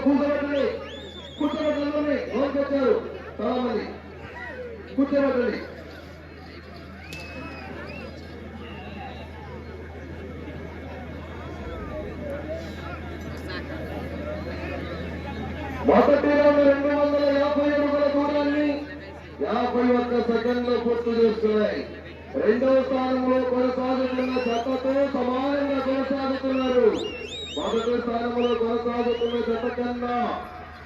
కూర్చోబెట్టండి కూర్చోబెట్టండి లోనికి వచ్చారు చాలా మంది కూర్చోబెట్టండి మొదటి రౌండ్ రెండు వందల యాభై అడుగుల దూరాన్ని యాభై ఒక్క సెకండ్లో పూర్తి చేస్తున్నాయి. రెండవ స్థానంలో కొనసాగుతున్న జతతో సమానంగా కొనసాగుతున్నారు. మొదటి స్థానంలో కొనసాగుతున్న జత కన్నా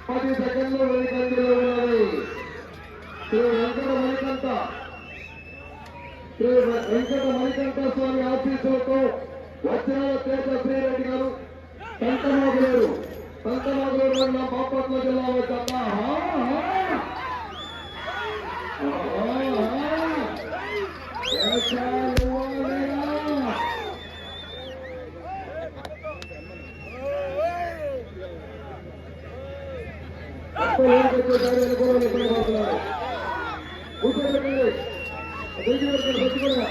పది సెకండ్లు వెనుకంజలో ఉన్నది. శ్రీ వెంకట మణికంఠ. శ్రీ వెంకట మణికంఠ స్వామి ఆశీస్సులతో వజ్రాల తేజ శ్రీరెడ్డి గారు సంతమోగులేరు సంతమోగులేరు మండలం బాపట్ల జిల్లా వచ్చాక కూర్చోబెట్టండి దగ్గర పెట్టుకున్నా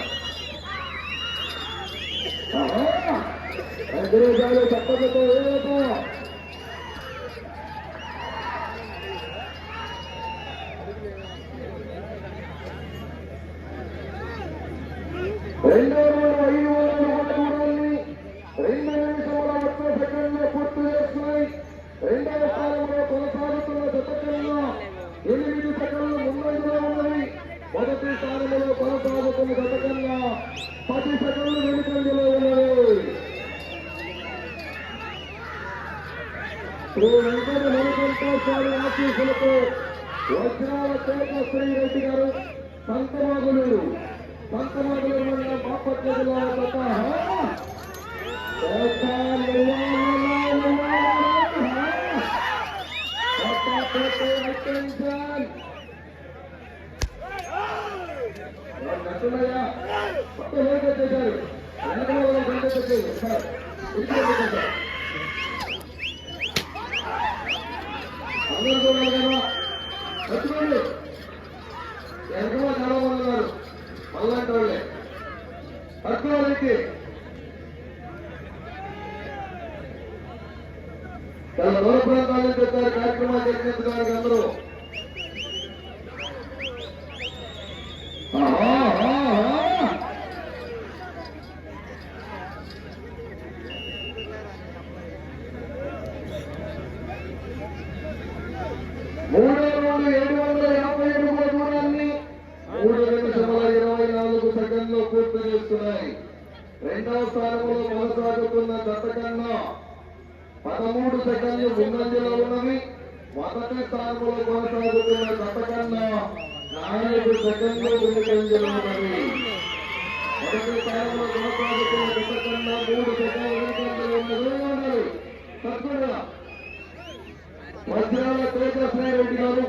అంగ్రేజాలు తప్పకతో ఏదో రెండో రోజు ఐదు వందల దూరాన్ని రెండు నిమిషముల ఒక్క సెకండ్లో పూర్తి చేస్తున్నాయి రెండవ స్థానంలో కొనసాగుతున్న జతకన్నా ఎనిమిది సెకండ్లు ముందంజలో ఉన్నది మొదటి స్థానంలో కొనసాగుతున్న జతకన్నా పది సెకండ్లు వెనుకంజలో ఉన్నది శ్రీ వెంకట వెంకటేశ్వరి ఆశీస్సులతో వజ్రాల తేజ శ్రీరెడ్డి గారు సంతమాగులూరు సంతమాగులూరు మండలం బాపట్ల జిల్లా గత నచ్చున్నాయా గంట సార్ అందరూ చూడాలి వచ్చుకోండి ఎంతో చాలా మంది ఉన్నారు మళ్ళంటి వాళ్ళే తక్కువ చాలా దూర ప్రాంతాల నుంచి వచ్చారు కార్యక్రమాలు జరిపించడానికి అందరూ మూడో రౌండ్ ఏడు వందల యాభై అడుగుల దూరాన్ని మూడు నిమిషముల ఇరవై నాలుగు సెకండ్లు పూర్తి చేస్తున్నాయి. రెండవ స్థానంలో కొనసాగుతున్న జత కన్నా పదమూడు సెకండ్లు ముందంజలో ఉన్నవి. మొదటి స్థానంలో కొనసాగుతున్న జత కన్నా నాలుగు సెకండ్లు ముందంజలో ఉన్నవి. మొదటి స్థానంలో కొనసాగుతున్న జత కన్నా మూడు సెకండ్లు ఉన్నది తప్పకుండా వజ్రాల తేజస్వి రెడ్డి గారు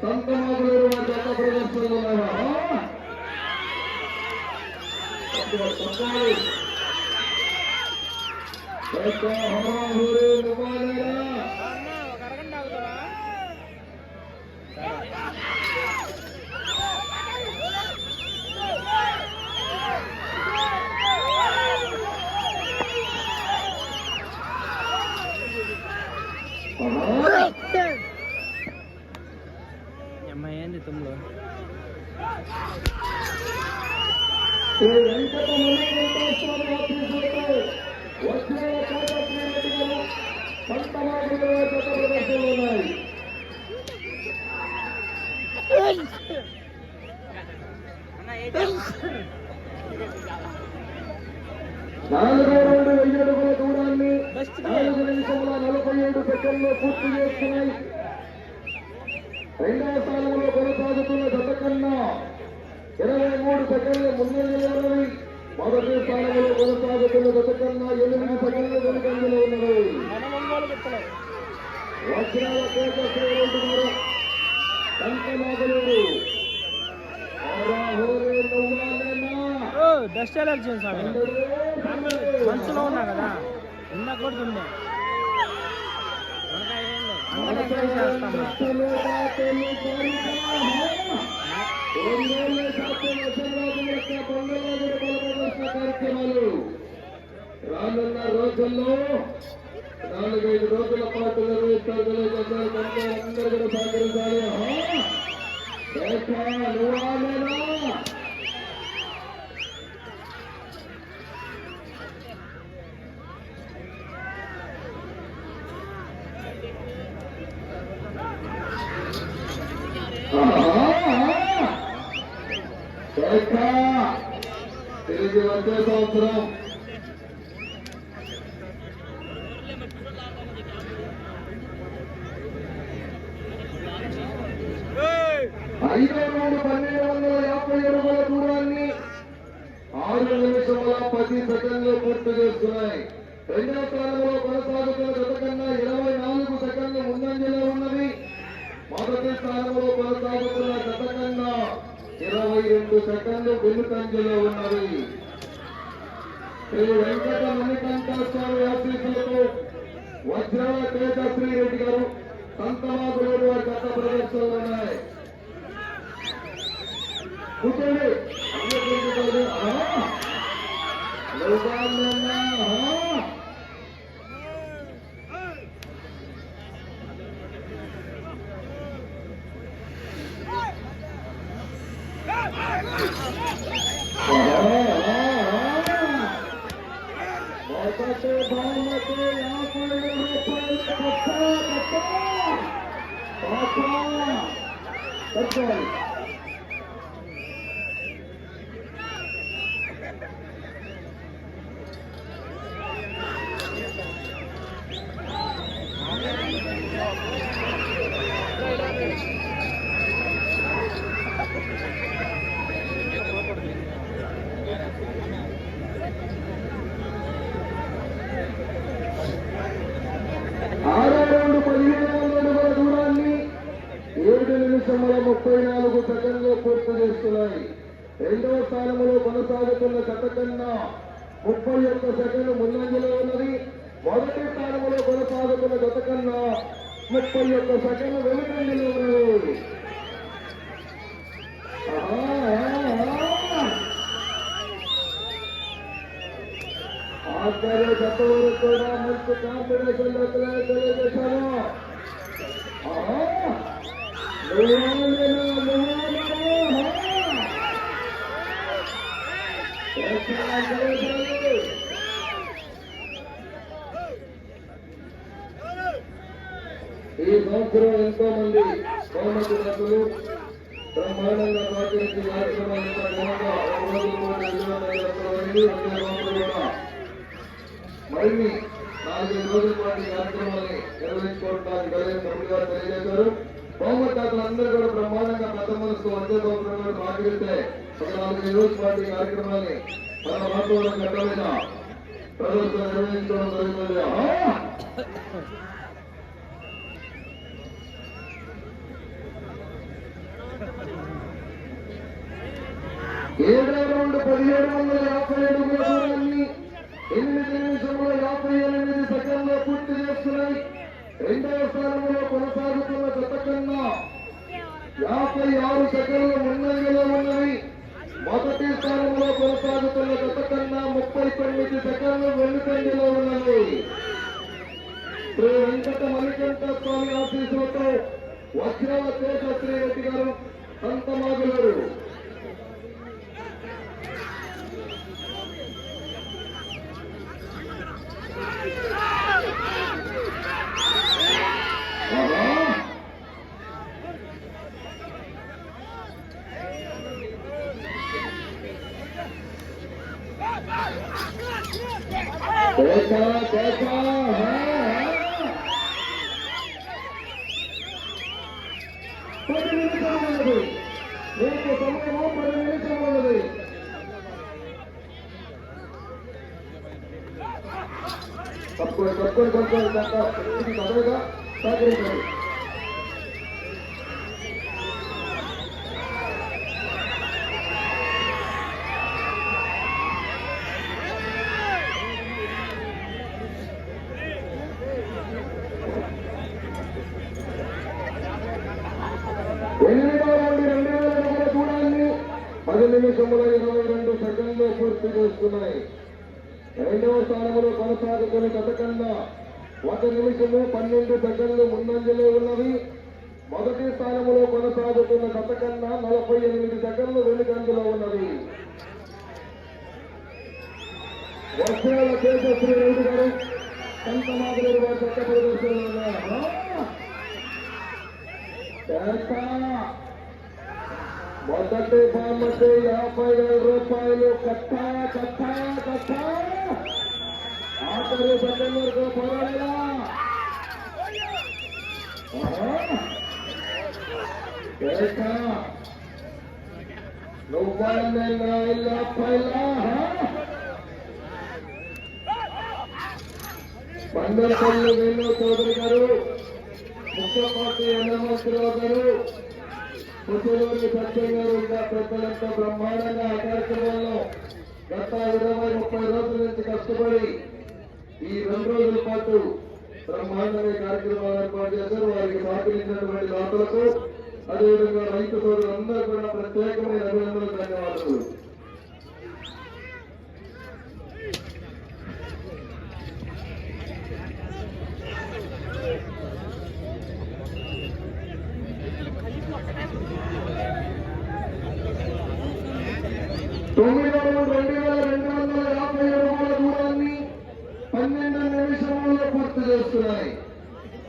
సంతమాగులూరు వారి జత ప్రదర్శనలో ఉన్నారా? తప్పకుండా, తప్పకుండా. జత హోరాహోరీ నువ్వాలేరా? ఆహా. అమ్మాయి ఏంది తుమ్ములు శ్రీ వెంకటమణి వెంకటేశ్వర ఆఫీసులతో వజ్రాల తేజస్వి రెడ్డి గారు సంతమాగులూరు వారి జత ప్రదర్శనలో ఉన్నాయి నాలుగో రౌండ్ వెయ్యి అడుగుల దూరాన్ని నాలుగు నిమిషముల నలభై ఏడు సెకండ్లు పూర్తి చేస్తున్నాయి. రెండవ స్థానంలో కొనసాగుతున్న జత కన్నా ఇరవై మూడు సెకండ్లు ముందంజలో ఉన్నవి మొదటి స్థానంలో కొనసాగుతున్న జత కన్నా ఎనిమిది సెకండ్లు వెనుకంజలో ఉన్నవి వజ్రాల తేజస్వి రెడ్డి గారు కంకనాగలూరు డస్ట్ అలర్జీ మనసులో ఉన్నా కదా. ఇందాక కూడా తుమ్మే రానున్న రోజుల్లో నాలుగైదు రోజుల పాటు నిర్వహిస్తారు తెలియజేస్తారు కనుక అందరూ కూడా సహకరించాలి ఆహా! ఏకా, నువ్వా నేనా? వచ్చే సంవత్సరం ఐదో మూడు పన్నెండు వందల యాభై అడుగుల దూరాన్ని ఆరు నిమిషముల పది సెకండ్లు పూర్తి చేస్తున్నాయి. రెండవ స్థానంలో కొనసాగుతున్న గత కన్నా ఇరవై నాలుగు సెకండ్లు ముందంజలో ఉన్నది. మొదటి స్థానంలో కొనసాగుతున్న గత కన్నా ఇరవై రెండు సెకండ్లు వెనుకంజలో ఉన్నది. శ్రీ వెంకట మణికంఠ స్వామి ఆశీస్సులతో వజ్రాల తేజ శ్రీరెడ్డి గారు సంతమాగులూరు వారి గత ప్రదర్శనలు ఉన్నాయి కూర్చోండి అందరూ కూర్చోండి. ఆహా. లోకాలన్న, ఆహా. ఒకటి బహుమతి యాభై రూపాయలు కట్ట, కట్ట. పాప. కట్టాలి. ఆరో రౌండ్ పదిహేను వందల అడుగుల దూరాన్ని ఏడు నిమిషముల ముప్పై నాలుగు సెకండ్లు పూర్తి చేస్తున్నాయి రెండవ స్థానంలో కొనసాగుతున్న గత కన్నా ముప్పై ఒక్క సెకండ్ ముందంజలో ఉన్నది. మొదటి స్థానంలో కొనసాగుతున్న గత కన్నా ముప్పై ఒక్క సెకండ్ వెనుకంజలో ఉన్నది. ఆచార్య ఆహా. కూడా మంచి కాంపిటీషన్లో ఈ సంవత్సరం ఎంతో మంది బహుమతులు బ్రహ్మాండంగా సహకరించి మరిన్ని నాలుగైదు రోజుల పాటు కార్యక్రమాన్ని నిర్వహించుకోవడానికి గారు తెలియజేశారు. బహుమతి అందరూ కూడా బ్రహ్మాండంగా పెద్ద వచ్చే సంవత్సరం కూడా సహకరిస్తే ఒక నాలుగైదు కార్యక్రమాన్ని మన మాటలో కట్టమైన ప్రభుత్వం నిర్వహించడం జరుగుతుంది ఆహా! ఏడో రౌండ్ పదిహేడు వందల యాభై ఏడు దూరాన్ని ఎనిమిది నిమిషముల యాభై ఎనిమిది సెకండ్లో పూర్తి చేస్తున్నాయి. రెండవ స్థానంలో కొనసాగుతున్న గత కన్నా యాభై ఆరు సెకండ్ల ముందంజలో మొదటి స్థానంలో కొనసాగుతున్న గత కన్నా ముప్పై తొమ్మిది సెకండ్లు వెనుకంజలో ఉన్నవి శ్రీ వెంకట మణికంఠ స్వామి ఆశీస్సులతో వజ్రాల తేజ శ్రీరెడ్డి గారు సంతమాగులరు ఆహా! देखा देखा हाँ, పది నిమిషాలు ఉన్నది మీకు సమయము పది నిమిషాలు ఉన్నది తక్కువ తక్కువ తక్కువ తక్కువ చదువుగా సహకరించండి ఎనిమిదవ రెండు వేల అడుగుల దూరాన్ని పది నిమిషముల ఇరవై రెండు సెకండ్లు పూర్తి చేస్తున్నాయి రెండవ స్థానంలో కొనసాగుతున్న గతకన్నా ఒక నిమిషము పన్నెండు సెకండ్లు ముందంజలో ఉన్నవి మొదటి స్థానంలో కొనసాగుతున్న గతకన్నా నలభై ఎనిమిది సెకండ్లు వెనుకంజలో ఉన్నవి వర్షాల తేజస్వి రెడ్డి గారు సంత మాదిరి గారు చక్క ప్రదర్శనలో ఉన్నారు. మొదటి బహుమతి యాభై వేల రూపాయలు. కట్టా కట్టా కట్టా. ఆఖరి సెకండ్ వరకు పోరాడేలా. చేస్తా. నువ్వైనా ఇలా పైలా. పందరపల్లి వేణు చౌదరి గారు ముఖ్యమంత్రి హనుమంతరావు గారు. పుట్టలూరి సత్యం ఇంకా పెద్దలతో బ్రహ్మాండంగా ఆ కార్యక్రమంలో గత ఇరవై ముప్పై రోజుల నుంచి కష్టపడి ఈ రెండు రోజుల పాటు బ్రహ్మాండమైన కార్యక్రమాలు ఏర్పాటు చేశారు. వారికి సహకరించినటువంటి దాతలకు అదేవిధంగా రైతు సోదరులందరూ కూడా ప్రత్యేకమైన అభినందనలు ధన్యవాదాలు తొమ్మిది వందల రెండు వేల రెండు వందల యాభై అడుగుల దూరాన్ని పన్నెండు నిమిషముల్లో పూర్తి చేస్తున్నాయి.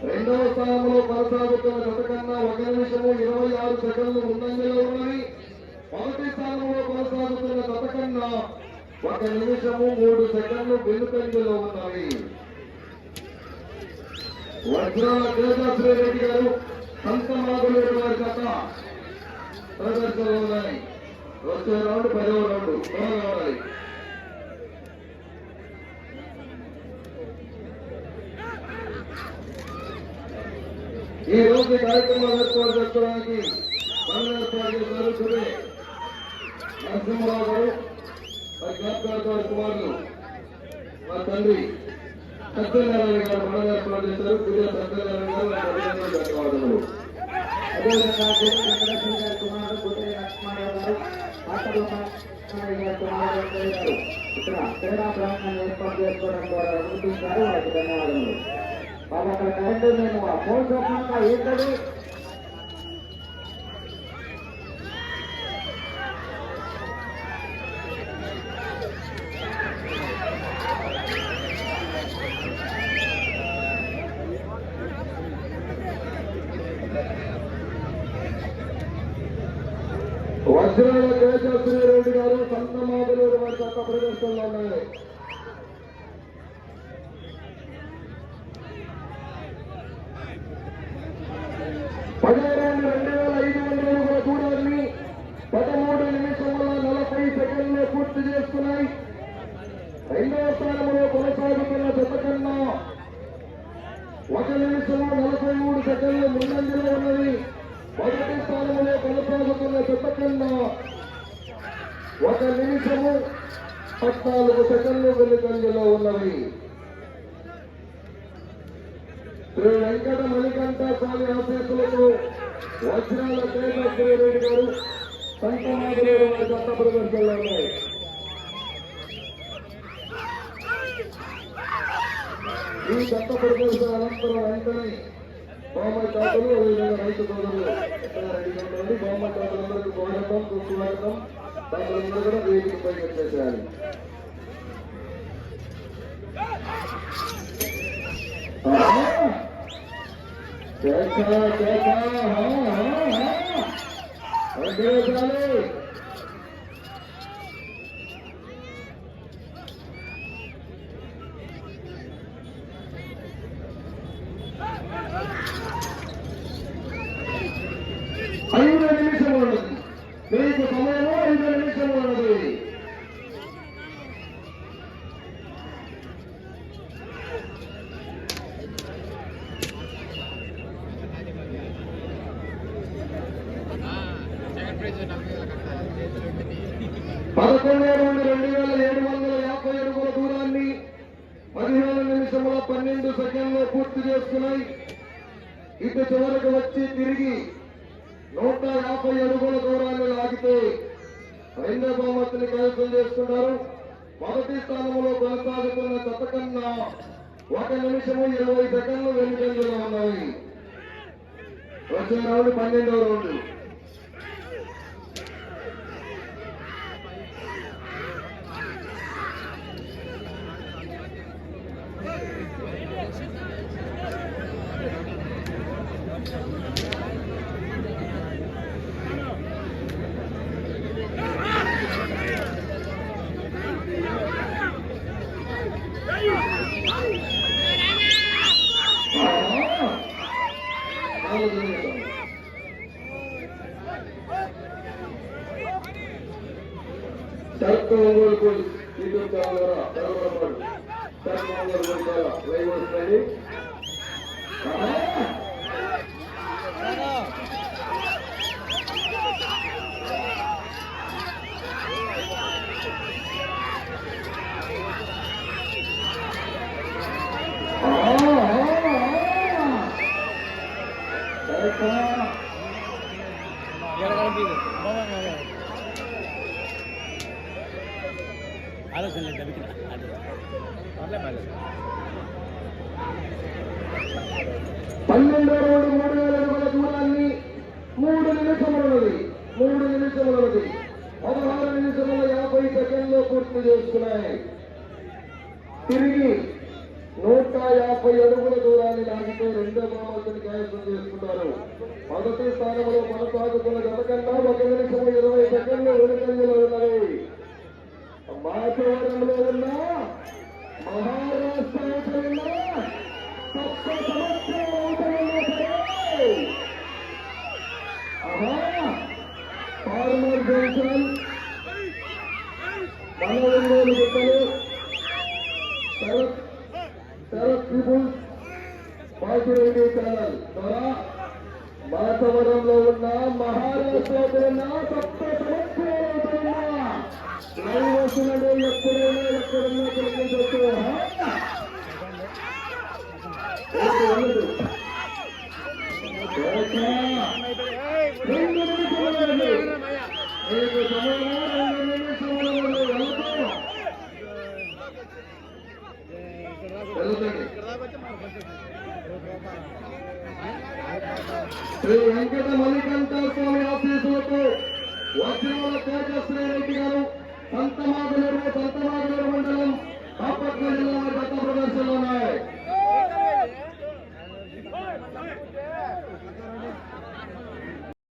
రెండవ స్థానంలో కొనసాగుతున్న గత కన్నా ఒక నిమిషము ఇరవై ఆరు సెకండ్లు ముందంజలో ఉన్నవి మొదటి స్థానంలో కొనసాగుతున్న గత కన్నా ఒక నిమిషము మూడు సెకండ్లు వెనుకంజలో ఉన్నవి వజ్రాల తేజశ్రీ రెడ్డి గారు సంత మాగులేరు వారి కథ ప్రదర్శనలో ఉన్నాయి. వచ్చే రౌండ్ పదవ రౌండ్ త్వరగా రావాలి ఈ రోజు కార్యక్రమాలు ఏర్పాటు చేసుకోవడానికి పనులు ఏర్పాటు చేశారు సురే నరసింహరావు గారు వారి జ్ఞాపకార్థ కుమారులు మా తండ్రి సత్యనారాయణ గారు పనులు ఏర్పాటు చేశారు. పూజ సత్యనారాయణ గారు అదేవిధంగా కుమారుడు గారు ఇక్కడ క్రీడా ఏర్పాటు చేసుకోవడం ద్వారా ధన్యవాదములు. బాబు అక్కడ కరెంటు నేను ఆ ఫోన్ చెప్పినాక ఏంటది? వజ్రాల తేజశ్రీ రెడ్డి గారు సంత మాదిరి వారి చక్క ప్రదర్శనలో ఉన్నాయి పదిహేను రెండు వేల ఐదు వందల అడుగుల దూరాన్ని పదమూడు నిమిషముల నలభై సెకండ్లు పూర్తి చేసుకున్నాయి రెండవ స్థానంలో కొనసాగుతున్న జత ఒక నిమిషము నలభై మూడు సెకండ్లు ముందంజలో ఉన్నది. మొదటి స్థానంలో కొనసాగుతున్న జత ఒక నిమిషము పద్నాలుగు సెకండ్లు వెనుకంజలో ఉన్నవి శ్రీ వెంకట మణికంఠ స్వామి ఆశీస్సులకు వజ్రాల తేజశ్రీ రెడ్డి గారు సంతమాదిరి వారి దత్త ప్రదర్శనలో ఉన్నాయి. ఈ దత్త ప్రదర్శన అనంతరం వెంటనే బొమ్మ తాతలు అదేవిధంగా రైతు సోదరులు ఇక్కడ రెడీగా బొమ్మ తాతలందరికీ స్వాగతం సుస్వాగతం. తాతలందరూ కూడా వేదికపై వచ్చేసేయాలి. కేక కేక హా హా హా అగ్రేసాలి ఐదు నిమిషం ఉన్నది మీకు సమయం ఐదు నిమిషం ఉన్నది. పదకొండు నుండి రెండు వేల ఏడు వందల యాభై అడుగుల దూరాన్ని పదిహేను నిమిషముల పన్నెండు సెకండ్లు పూర్తి చేసుకున్నాయి ఇటు చివరకు వచ్చి తిరిగి నూట యాభై అడుగుల దూరాన్ని లాగితే రెండో బహుమతిని కైవసం చేసుకున్నారు మొదటి స్థానంలో కొనసాగుతున్న చతకన్నా ఒక నిమిషము ఇరవై సెకండ్లు వెనుకంజలో ఉన్నాయి. వచ్చే రౌండ్ పన్నెండవ రౌండ్. ಸೈಕಲ್ ಕೋಲ್ ಇದು ತಾವರ ఆలోచన లేదు దొరికిన పన్నెండు పర్లే మూడు వేల అడుగుల దూరాన్ని మూడు నిమిషములది మూడు నిమిషములది పదహారు నిమిషముల యాభై సెకండ్లో పూర్తి చేసుకున్నాయి. తిరిగి నూట యాభై అడుగుల దూరాన్ని లాగితే రెండో బహుమతిని కైవసం చేసుకున్నారు మొదటి స్థానంలో కొనసాగుతున్న గత కన్నా ఒక నిమిషం ఇరవై సెకండ్లు వెనుకంజలో ఉన్నది. మాచవరంలో ఉన్న మహారాష్ట్ర అవతల ఫార్మర్ జంక్షన్ రెండు నిమిషములు మీకు సమయం రెండు నిమిషములు వెళ్తుంది శ్రీ వెంకట మల్లికంఠ